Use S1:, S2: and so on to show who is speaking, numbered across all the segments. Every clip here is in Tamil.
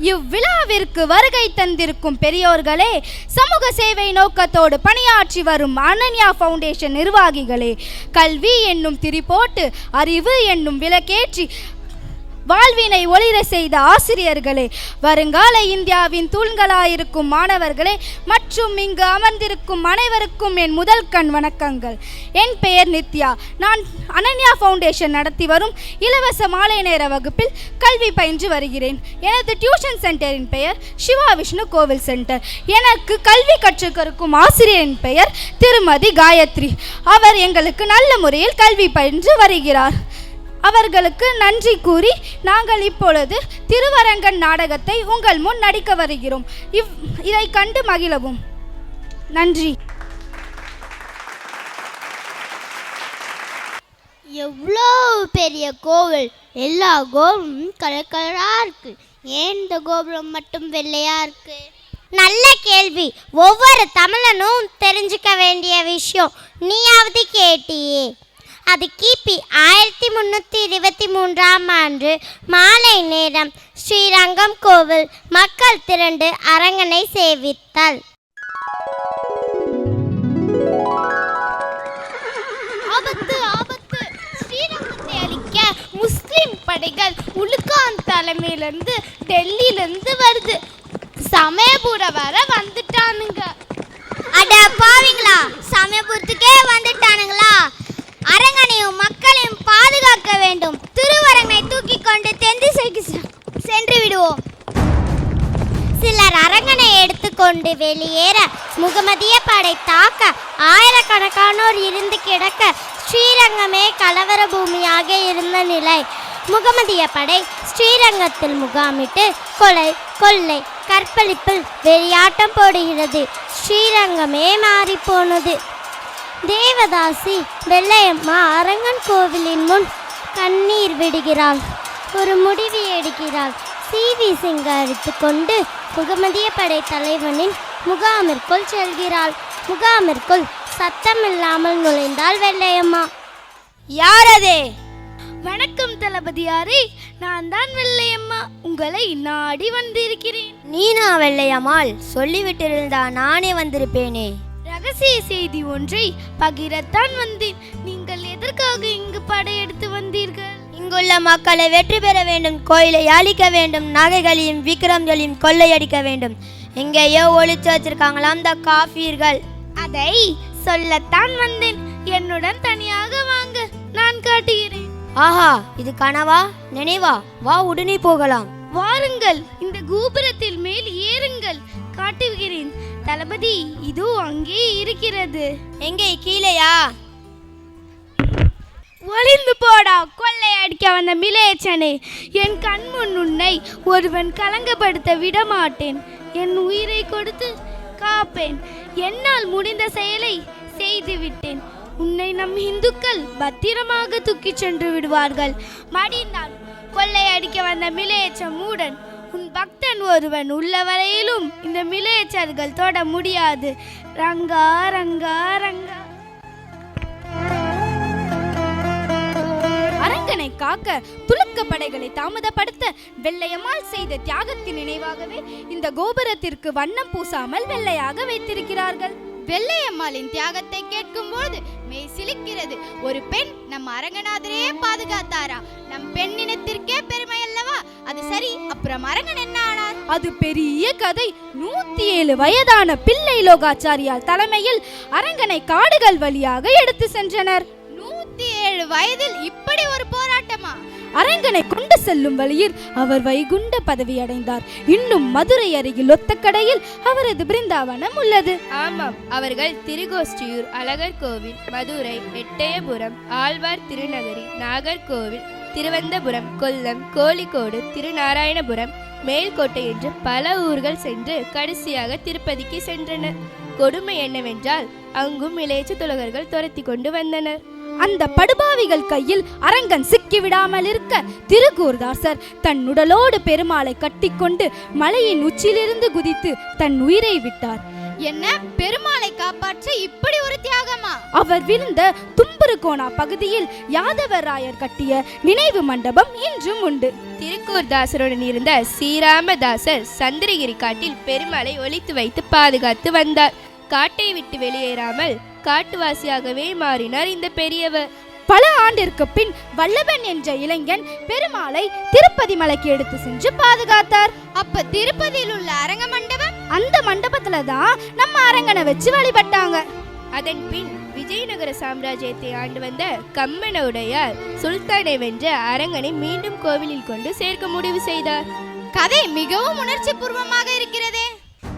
S1: இவ்விழாவிற்கு வருகை தந்திருக்கும் பெரியோர்களே சமூக சேவை நோக்கத்தோடு பணியாற்றி வரும் அனன்யா ஃபவுண்டேஷன் நிர்வாகிகளே கல்வி என்னும் திரி போட்டு அறிவு என்னும் விளக்கேற்றி வாழ்வினை ஒளிர செய்த ஆசிரியர்களே வருங்கால இந்தியாவின் தூண்களாயிருக்கும் மாணவர்களே மற்றும் இங்கு அமர்ந்திருக்கும் அனைவருக்கும் என் முதல் கண் வணக்கங்கள். என் பெயர் நித்யா. நான் அனன்யா ஃபவுண்டேஷன் நடத்தி வரும் இலவச மாலை நேர வகுப்பில் கல்வி பயின்று வருகிறேன். எனது டியூஷன் சென்டரின் பெயர் சிவா விஷ்ணு கோவில் சென்டர். எனக்கு கல்வி கற்றுக்கருக்கும் ஆசிரியரின் பெயர் திருமதி காயத்ரி. அவர் எங்களுக்கு நல்ல முறையில் கல்வி பயின்று வருகிறார். அவர்களுக்கு நன்றி கூறி நாங்கள் இப்பொழுது திருவரங்கன் நாடகத்தை உங்கள் முன் நடிக்க வருகிறோம். இவ் இதை கண்டு மகிழவும். நன்றி.
S2: எவ்வளோ பெரிய கோவில். எல்லா கோபுரமும் கலர் கலராக இருக்கு. ஏன் இந்த கோபுரம் மட்டும் வெள்ளையா இருக்கு? நல்ல கேள்வி. ஒவ்வொரு தமிழனும் தெரிஞ்சுக்க வேண்டிய விஷயம். நீயாவது கேட்டியே. அது கிபி ஆயிரத்தி முந்நூற்றி இருபத்தி மூன்றாம் ஆண்டு மாலை நேரம் ஸ்ரீரங்கம் கோவில் மக்கள் திரண்டு அரங்கனை சேவித்தல். ஆபத்து ஆபத்து. ஸ்ரீரங்கத்தை அழிக்க முஸ்லிம் படைகள் உலுக்கான் தலைமையிலேருந்து டெல்லியிலேருந்து வருது. சமயபுரம் வர வந்துட்டானுங்க. அட பாவிங்களா? சமயபுரத்துக்கே வந்துட்டானுங்களா? அரங்கனையும் மக்களையும் பாதுகாக்க வேண்டும். திருவரங்கனை தூக்கி கொண்டு தென் சென்று விடுவோம். சிலர் அரங்கனை எடுத்துக்கொண்டு வெளியேற முகமதிய படை தாக்க ஆயிரக்கணக்கானோர் இருந்து கிடக்க ஸ்ரீரங்கமே கலவர பூமியாக இருந்த நிலை. முகமதிய படை ஸ்ரீரங்கத்தில் முகாமிட்டு கொலை கொள்ளை கற்பழிப்பில் வெளியாட்டம் போடுகிறது. ஸ்ரீரங்கமே மாறிப்போனது. தேவதாசி வெள்ளையம்மா அரங்கன் கோவிலின் முன் கண்ணீர் விடுகிறாள். ஒரு முடிவு எடுக்கிறாள். சிவி சிங்க அடித்துக்கொண்டு முகமதிய படை தலைவனின் முகாமிற்குள் செல்கிறாள். முகாமிற்குள் சத்தமில்லாமல் நுழைந்தாள் வெள்ளையம்மா.
S1: யாரதே?
S2: வணக்கம் தளபதியாரே நான் தான் வெள்ளையம்மா. உங்களை நாடி வந்திருக்கிறேன்.
S3: நீனா வெள்ளையம்மாள்? சொல்லிவிட்டிருந்தா நானே வந்திருப்பேனே.
S2: ரகசிய செய்தி ஒன்றை பகிரத்தான் வந்தேன். நீங்கள் எதற்காக இங்கு படையெடுத்து வந்தீர்கள்?
S3: இங்குள்ள மக்களை வெற்றி பெற வேண்டும் கோயிலை அழிக்க வேண்டும் நகைகளையும் விக்கிரம்களையும் கொள்ளையடிக்க வேண்டும். எங்கேயோ ஒளிச்சு வச்சிருக்காங்களாம் இந்த காஃபீர்கள்
S2: அதை சொல்லத்தான் வந்தேன். என்னுடன் தனியாக வாங்க நான் காட்டுகிறேன்.
S3: ஆஹா இது கனவா நினைவா? வா உடனே போகலாம்.
S2: வாருங்கள் இந்த கோபுரத்தில் மேல் ஏறுங்கள். காட்டுகிறேன். தளபதி இதோ அங்கே இருக்கிறது.
S3: எங்கே? கீழேயா?
S2: ஒளிந்து போடா கொள்ளை அடிக்க வந்த மிலேச்சனே. என் கண்முன் உன்னை ஒருவன் கலங்கப்படுத்த விடமாட்டேன். என் உயிரை கொடுத்து காப்பேன். என்னால் முடிந்த செயலை செய்து விட்டேன் உன்னை நம் இந்துக்கள் பத்திரமாக தூக்கிச் சென்று விடுவார்கள். மடிந்தான் கொள்ளை அடிக்க வந்த மிலேச்ச மூடன் உன் பக்தன் ஒருவன் உள்ள வரையிலும் இந்த மிலேச்சர்கள் தொட முடியாது. ரங்கா ரங்கா ரங்கா.
S1: அரங்கனை காக்க துலுக்க படைகளை தாமதப்படுத்த வெள்ளையம்மாள் செய்த தியாகத்தின் நினைவாகவே இந்த கோபுரத்திற்கு வண்ணம் பூசாமல் வெள்ளையாக வைத்திருக்கிறார்கள். வெள்ளையம்மாளின் தியாகத்தை கேட்கும்போது மெய் சிலிக்கிறது. ஒரு பெண் நம் அரங்கநாதரையே பாதுகாத்தாரா? நம் பெண்ணினத்திற்கே பெருமை அல்லவா? அது சரி அப்புறம் அரங்கன் என்ன ஆனார் அது பெரிய கதை. நூத்தி ஏழு வயதான பிள்ளை லோகாச்சாரியால் தலைமையில் அரங்கனை காடுகள் வழியாக எடுத்து சென்றனர். நூத்தி ஏழு வயதில் இப்படி ஒரு போராட்டமா? அரங்கனை கொண்டு செல்லும் வழியில் அவர் வைகுண்ட பதவி அடைந்தார். இன்னும் மதுரை அருகில் ஒத்தக்கடையில் அவரது பிருந்தாவனம் உள்ளது.
S4: ஆமாம் அவர்கள் திருகோஷ்டியூர் அழகர் கோவில் மதுரை எட்டயபுரம் ஆழ்வார் திருநகரி நாகர்கோவில் திருவந்தபுரம் கொல்லம் கோழிக்கோடு திருநாராயணபுரம் மேல்கோட்டை என்று பல ஊர்கள் சென்று கடைசியாக திருப்பதிக்கு சென்றனர். கொடுமை என்னவென்றால் அங்கும் இளையச்ச துலகர்கள் துரத்தி கொண்டு வந்தனர்.
S1: அந்த படுபாவிகள் கையில் அரங்கன் சிக்கிவிடாமல் இருக்க திருக்கூர்தாசர் தன் உடலோடு பெருமாளை கட்டிக்கொண்டு மலையின் உச்சியிலிருந்து குதித்து தன் உயிரை விட்டார். என்ன? பெருமாளை காப்பாற்ற இப்படி ஒரு தியாகமா? அவர் விழுந்த தும்புருகோணா பகுதியில் யாதவராயர் கட்டிய நினைவு மண்டபம் இன்றும் உண்டு.
S4: திருக்கூர் தாசருடன் இருந்த ஸ்ரீராமதாசர் சந்திரகிரி காட்டில் பெருமாளை ஒளித்து வைத்து பாதுகாத்து வந்தார். காட்டை விட்டு வெளியேறாமல் காட்டுவாசியாகவே மாறினார் இந்த பெரியவர்.
S1: பல ஆண்டிற்கு பின் வல்லவன் என்ற இளைஞன் பெருமாளை திருப்பதி மலைக்கு எடுத்து சென்று பாதுகாத்தார். அப்ப திருப்பதியில் உள்ள அரங்க மண்டபம்? அந்த மண்டபத்துல தான் நம்ம அரங்கனை வச்சு வழிபட்டாங்க.
S4: அதன் பின் விஜயநகர சாம்ராஜ்யத்தை ஆண்டு வந்த கம்மனுடைய சுல்தானை வென்ற அரங்கனை மீண்டும் கோவிலில் கொண்டு சேர்க்க முடிவு செய்தார்.
S1: கதை மிகவும் உணர்ச்சி பூர்வமாக இருக்கிறதே.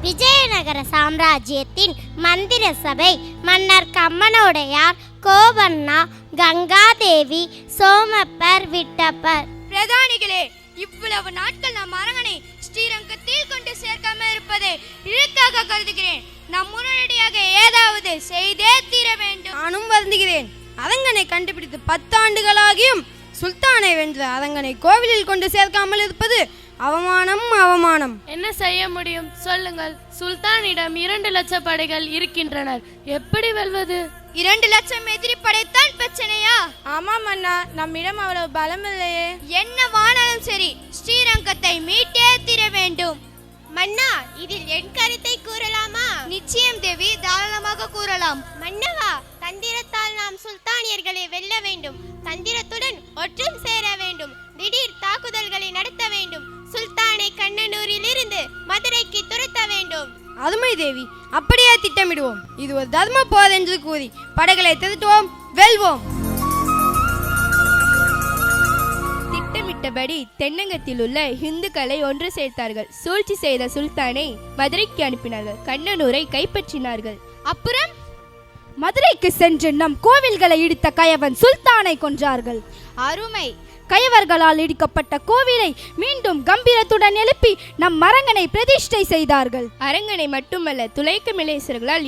S5: விஜயநகர சாம்ராஜ்யத்தின் மந்திர சபை மன்னர் கம்மனுடையார் கோவண்ணா கங்காதேவி சோமப்பர் விட்டப்பர்.
S2: பிரதானிகளே இவ்வளவு நாட்கள் நம் அரங்கனை ஸ்ரீரங்கத்தில் கொண்டு சேர்க்காம இருப்பதை இழுக்காக கருதுகிறேன். நம் உடனடியாக ஏதாவது செய்தே தீர வேண்டும்.
S6: நானும் வருந்துகிறேன். அரங்கனை கண்டுபிடித்து பத்தாண்டுகளாகியும் சுல்தானை வென்ற அரங்கனை கோவிலில் கொண்டு சேர்க்காமல் இருப்பது அவமானம் அவமானம்.
S7: என்ன செய்ய முடியும்? சொல்லுங்கள். சுல்தானிடம் இரண்டு லட்ச படைகள் இருக்கின்றனர். எப்படி வெல்வது?
S2: இரண்டு லட்சம் எதிரி படைத்தான் பிரச்சனையா?
S6: ஆமாம் அண்ணா நம்மிடம் அவ்வளவு பலம் இல்லையே.
S2: என்ன வானாலும் சரி ஸ்ரீரங்கத்தை மீட்டே தீர வேண்டும்.
S5: மன்னா இதில் என் கருத்தை கூறலாமா?
S2: நிச்சயம் தேவி தாராளமாக கூறலாம்.
S5: மன்னவா தந்திரத்தால் நாம் சுல்தானியர்களை வெல்ல வேண்டும். தந்திரத்துடன் ஒற்றும் சேர வேண்டும். திடீர் அதுமை
S6: அருமை தேவி அப்படியே திட்டமிடுவோம். இது ஒரு தர்ம போர் என்று கூறி படைகளை திருத்துவோம் வெல்வோம்.
S4: திட்டமிட்டபடி தென்னங்கத்தில் உள்ள இந்துக்களை ஒன்று சேர்த்தார்கள். சூழ்ச்சி செய்த சுல்தானை மதுரைக்கு அனுப்பினார்கள். கண்ணனூரை கைப்பற்றினார்கள்.
S1: அப்புறம் மதுரைக்கு சென்று நம் கோவில்களை இடித்த கயவன் சுல்தானை கொன்றார்கள். அருமை. கயவர்களால் இடிக்கப்பட்ட கோவிலை மீண்டும் கம்பீரத்துடன் எழுப்பி நம் மரங்கனை பிரதிஷ்டை செய்தார்கள்.
S4: அரங்கனை மட்டுமல்ல துளைக்க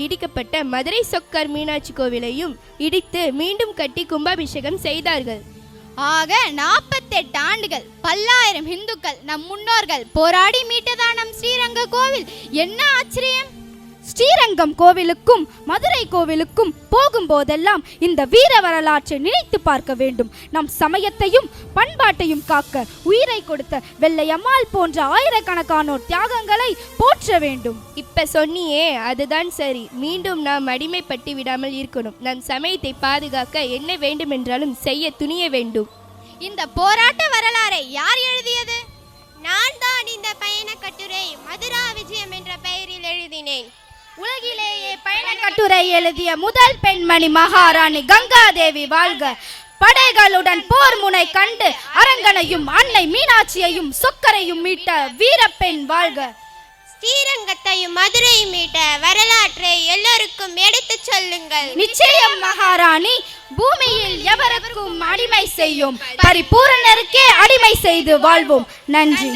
S4: இடிக்கப்பட்ட மதுரை சொக்கர் மீனாட்சி கோவிலையும் இடித்து மீண்டும் கட்டி கும்பாபிஷேகம் செய்தார்கள்.
S1: ஆக நாற்பத்தெட்டு ஆண்டுகள் பல்லாயிரம் இந்துக்கள் நம் முன்னோர்கள் போராடி மீட்டதா நம் ஸ்ரீரங்க கோவில்? என்ன ஆச்சரியம்? ஸ்ரீரங்கம் கோவிலுக்கும் மதுரை கோவிலுக்கும் போகும்போதெல்லாம் இந்த வீர வரலாற்றை நினைத்து பார்க்க வேண்டும். நம் சமயத்தையும் பண்பாட்டையும் காக்க உயிரை கொடுத்த வெள்ளையம்மாள் போன்ற ஆயிரக்கணக்கானோர் தியாகங்களை போற்ற வேண்டும்.
S4: இப்ப சொன்னியே அதுதான் சரி. மீண்டும் நாம் அடிமைப்பட்டு விடாமல் இருக்கணும். நம் சமயத்தை பாதுகாக்க என்ன வேண்டுமென்றாலும் செய்ய துணிய வேண்டும்.
S1: இந்த போராட்ட வரலாறை யார் எழுதியது?
S5: நான் தான் இந்த பயண கட்டுரை மதுரா விஜயம் என்ற பெயரில் எழுதினேன்.
S1: உலகிலேயே பயண கட்டுரை எழுதிய முதல் பெண்மணி மகாராணி கங்காதேவி வாழ்க. படைகளுடன் போர் முனை கண்டு அரங்கனையும் அன்னை மீனாட்சியையும் சொக்கரையும் மீட்ட வீரப்பெண் வாழ்க.
S5: ஸ்ரீரங்கத்தையும் மதுரையும் மீட்ட வரலாற்றை எல்லோருக்கும் எடுத்துச் சொல்லுங்கள்.
S1: நிச்சயம் மகாராணி பூமியில் எவருக்கும் அடிமை செய்யும் பரிபூரணருக்கே அடிமை செய்து வாழ்வோம். நன்றி.